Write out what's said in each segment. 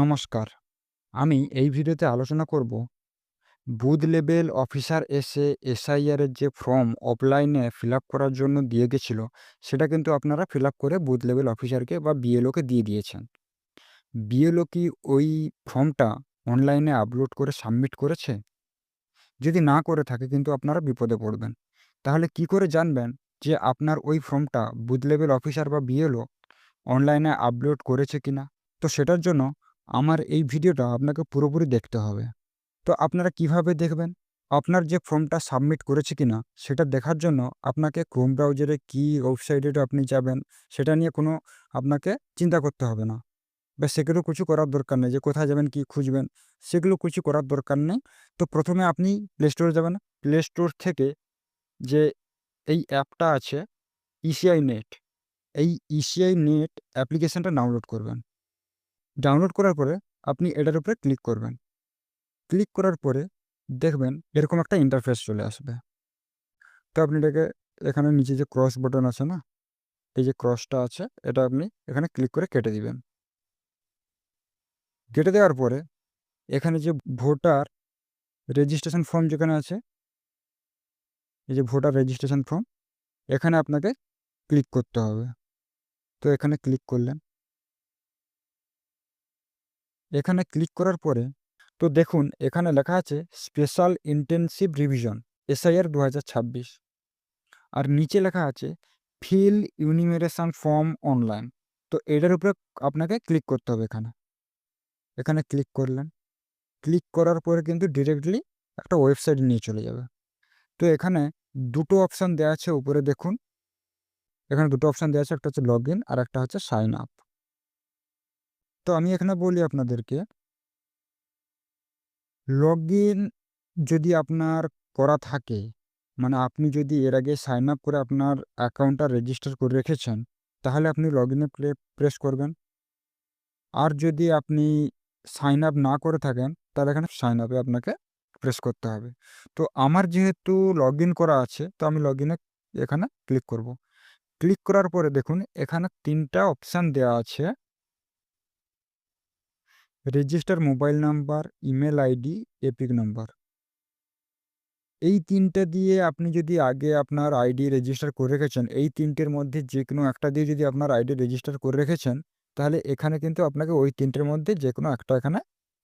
নমস্কার। আমি এই ভিডিওতে আলোচনা করব বুথ লেভেল অফিসার এসে এসআইআর এর যে ফর্ম অফলাইনে ফিল করার জন্য দিয়ে গেছিল, সেটা কিন্তু আপনারা ফিল করে বুথ লেভেল অফিসারকে বা বিএলওকে দিয়ে দিয়েছেন। বিএলও কি ওই ফর্মটা অনলাইনে আপলোড করে সাবমিট করেছে? যদি না করে থাকে কিন্তু আপনারা বিপদে পড়বেন। তাহলে কি করে জানবেন যে আপনার ওই ফর্মটা বুথ লেভেল অফিসার বা বিএলও অনলাইনে আপলোড করেছে কিনা? তো সেটার জন্য আমার এই ভিডিওটা আপনাকে পুরোপুরি দেখতে হবে। তো আপনারা কীভাবে দেখবেন? আপনার যে ফর্মটা সাবমিট করেছে কিনা, সেটা দেখার জন্য আপনাকে ক্রোম ব্রাউজারে কি ওয়েবসাইটে আপনি যাবেন, সেটা নিয়ে কোনো আপনাকে চিন্তা করতে হবে না। বা সেগুলো কিছু করার দরকার নেই। যে কোথায় যাবেন, কি খুঁজবেন, সেগুলো কিছু করার দরকার নেই। তো প্রথমে আপনি প্লে স্টোরে যাবেন। প্লে স্টোর থেকে যে এই অ্যাপটা আছে ইসিআই নেট এই ইসিআই নেট অ্যাপ্লিকেশানটা ডাউনলোড করবেন। ডাউনলোড করার পরে আপনি এটার উপরে ক্লিক করবেন। ক্লিক করার পরে দেখবেন এরকম একটা ইন্টারফেস চলে আসবে। তো আপনি এটাকে এখানে নিচে যে ক্রস বাটন আছে না, এই যে ক্রসটা আছে, এটা আপনি এখানে ক্লিক করে কেটে দিবেন। কেটে দেওয়ার পরে এখানে যে ভোটার রেজিস্ট্রেশন ফর্ম যেখানে আছে, এই যে ভোটার রেজিস্ট্রেশন ফর্ম এখানে আপনাকে ক্লিক করতে হবে। তো এখানে ক্লিক করলেন। এখানে ক্লিক করার পরে, তো দেখুন এখানে লেখা আছে স্পেশাল ইন্টেনসিভ রিভিশন এসআইআর দু হাজার ছাব্বিশ। আর নিচে লেখা আছে ফিল ইউনিমেরেশন ফর্ম অনলাইন তো এটার উপরে আপনাকে ক্লিক করতে হবে এখানে। এখানে ক্লিক করলেন। ক্লিক করার পরে কিন্তু ডিরেক্টলি একটা ওয়েবসাইট নিয়ে চলে যাবে। তো এখানে দুটো অপশান দেওয়া আছে উপরে দেখুন। এখানে দুটো অপশান দেওয়া আছে, একটা হচ্ছে লগ আর একটা হচ্ছে সাইন আপ তো আমি এখানে বলি আপনাদেরকে। লগ যদি আপনার করা থাকে মানে আপনি যদি এর আগে সাইন আপ করে আপনার অ্যাকাউন্টটা রেজিস্টার করে রেখেছেন, তাহলে আপনি লগ ইনে প্রেস করবেন। আর যদি আপনি সাইন আপ না করে থাকেন, তাহলে এখানে সাইন আপে আপনাকে প্রেস করতে হবে। তো আমার যেহেতু লগ করা আছে, তো আমি লগ এখানে ক্লিক করব। ক্লিক করার পরে দেখুন, এখানে তিনটা অপশান দেওয়া আছে। Register mobile number, email ID, EPIC number. এই তিনটে দিয়ে আপনি যদি আগে আপনার আইডি রেজিস্টার করে রেখেছেন, এই তিনটের মধ্যে যে কোনো একটা দিয়ে যদি আপনার আইডি রেজিস্টার করে রেখেছেন, তাহলে এখানে কিন্তু আপনাকে ওই তিনটের মধ্যে যে কোনো একটা এখানে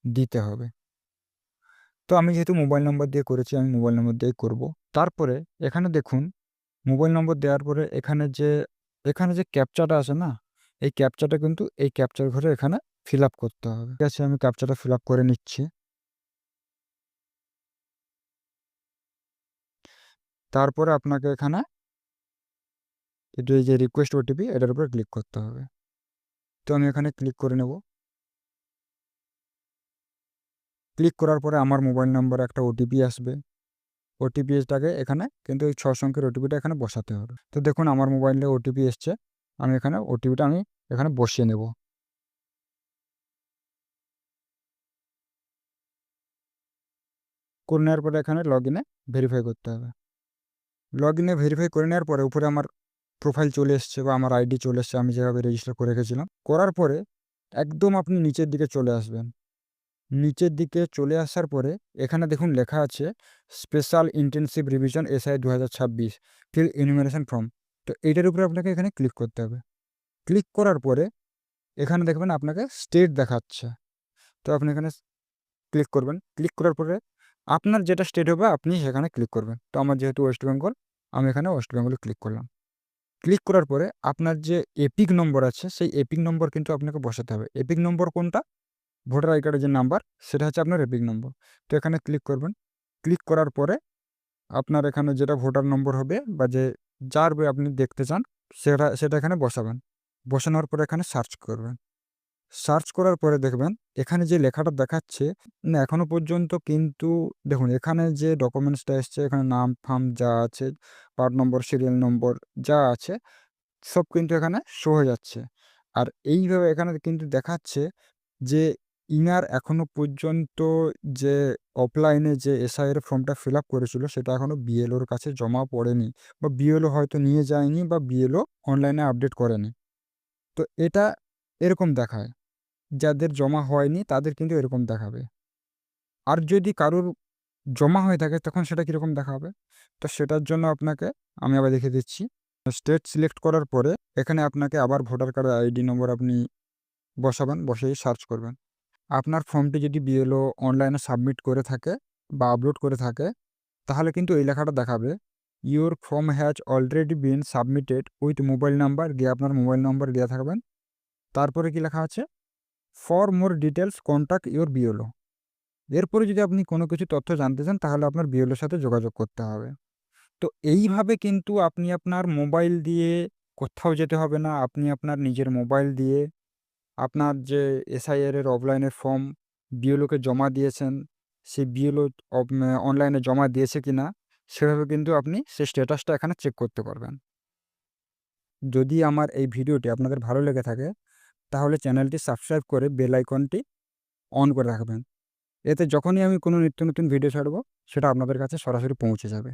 দিতে হবে। তো আমি যেহেতু মোবাইল নম্বর দিয়ে করেছি, আমি মোবাইল নম্বর দিয়ে করব। তারপরে এখানে দেখুন, মোবাইল নম্বর দেওয়ার পরে এখানে যে এখানে যে ক্যাপচাটা আছে না, এই ক্যাপচাটা কিন্তু, এই ক্যাপচার ঘরে এখানে ফিল আপ করতে হবে। ঠিক আছে, আমি ক্যাপচাটা ফিল আপ করে নিচ্ছি। তারপরে আপনাকে এখানে এই যে রিকোয়েস্ট ওটিপি এটার উপরে ক্লিক করতে হবে। তো আমি এখানে ক্লিক করে নেব। ক্লিক করার পরে আমার মোবাইল নম্বরে একটা ওটিপি আসবে। ওটিপিটাকে এখানে কিন্তু এই ছ সংখ্যের ওটিপিটা এখানে বসাতে হবে। তো দেখুন, আমার মোবাইলে ওটিপি এসছে। আমি এখানে ওটিপিটা আমি এখানে বসিয়ে নেব। করে নেওয়ার পরে এখানে লগ ইনে ভেরিফাই করতে হবে। লগ ইনে ভেরিফাই করে নেওয়ার পরে উপরে আমার প্রোফাইল চলে এসছে বা আমার আইডি চলে এসছে, আমি যেভাবে রেজিস্টার করে রেখেছিলাম। করার পরে একদম আপনি নিচের দিকে চলে আসবেন। নিচের দিকে চলে আসার পরে এখানে দেখুন লেখা আছে স্পেশাল ইন্টেনসিভ রিভিশন এসআই দু হাজার ছাব্বিশ ফিল ইনুমিনেশন ফর্ম তো এইটার উপরে আপনাকে এখানে ক্লিক করতে হবে। ক্লিক করার পরে এখানে দেখবেন আপনাকে স্টেট দেখাচ্ছে। তো আপনি এখানে ক্লিক করবেন। ক্লিক করার পরে আপনার যেটা স্টেট হবে, আপনি সেখানে ক্লিক করবেন। তো আমার যেহেতু ওয়েস্ট বেঙ্গল আমি এখানে ওয়েস্ট বেঙ্গলে ক্লিক করলাম। ক্লিক করার পরে আপনার যে এপিক নম্বর আছে, সেই এপিক নম্বর কিন্তু আপনাকে বসাতে হবে। এপিক নম্বর কোনটা? ভোটার আই কার্ডের যে নাম্বার সেটা হচ্ছে আপনার এপিক নম্বর তো এখানে ক্লিক করবেন। ক্লিক করার পরে আপনার এখানে যেটা ভোটার নম্বর হবে বা যে যার বই আপনি দেখতে চান, সেটা সেটা এখানে বসাবেন। বসানোর পরে এখানে সার্চ করবেন। সার্চ করার পরে দেখবেন, এখানে যে লেখাটা দেখাচ্ছে, না এখনও পর্যন্ত কিন্তু দেখুন, এখানে যে ডকুমেন্টসটা এসছে, এখানে নাম, ফাম যা আছে পার্ট নম্বর সিরিয়াল নম্বর যা আছে, সব কিন্তু এখানে শো হয়ে যাচ্ছে। আর এইভাবে এখানে কিন্তু দেখাচ্ছে যে ইনার এখনও পর্যন্ত যে অফলাইনে যে এসআইয়ের ফর্মটা ফিল আপ করেছিল, সেটা এখনও বিএলওর কাছে জমা পড়েনি বা বিএলও হয়তো নিয়ে যায়নি বা বিএলও অনলাইনে আপডেট করেনি। তো এটা এরকম দেখায়। যাদের জমা হয়নি তাদের কিন্তু এরকম দেখাবে। আর যদি কারোর জমা হয়ে থাকে তখন সেটা কীরকম দেখাবে? তো সেটার জন্য আপনাকে আমি আবার দেখিয়ে দিচ্ছি। স্টেট সিলেক্ট করার পরে এখানে আপনাকে আবার ভোটার কার্ড আইডি নম্বর আপনি বসাবেন, বসেই সার্চ করবেন। আপনার ফর্মটি যদি বিএলও অনলাইনে সাবমিট করে থাকে বা আপলোড করে থাকে, তাহলে কিন্তু এই লেখাটা দেখাবে your form has already been submitted with mobile number. দিয়ে আপনার মোবাইল নাম্বার দেওয়া থাকবেন। তারপরে কি লেখা আছে? For more details contact your BLO এরপরে যদি আপনি কোনো কিছু তথ্য জানতে চান, তাহলে আপনার বিএলওর সাথে যোগাযোগ করতে হবে। তো এইভাবে কিন্তু আপনি আপনার মোবাইল দিয়ে কোথাও যেতে হবে না, আপনি আপনার নিজের মোবাইল দিয়ে আপনার যে এসআইআর এর অফলাইনের ফর্ম বিএলওকে জমা দিয়েছেন, সেই বিএলও অনলাইনে জমা দিয়েছে কি না সেভাবে কিন্তু আপনি সেই স্ট্যাটাসটা এখানে চেক করতে পারবেন। যদি আমার এই ভিডিওটি আপনাদের ভালো লেগে থাকে তাহলে চ্যানেলটি সাবস্ক্রাইব করে বেল আইকনটি অন করে রাখবেন। এতে যখনই আমি কোনো নিত্য নতুন ভিডিও ছাড়ব, সেটা আপনাদের কাছে সরাসরি পৌঁছে যাবে।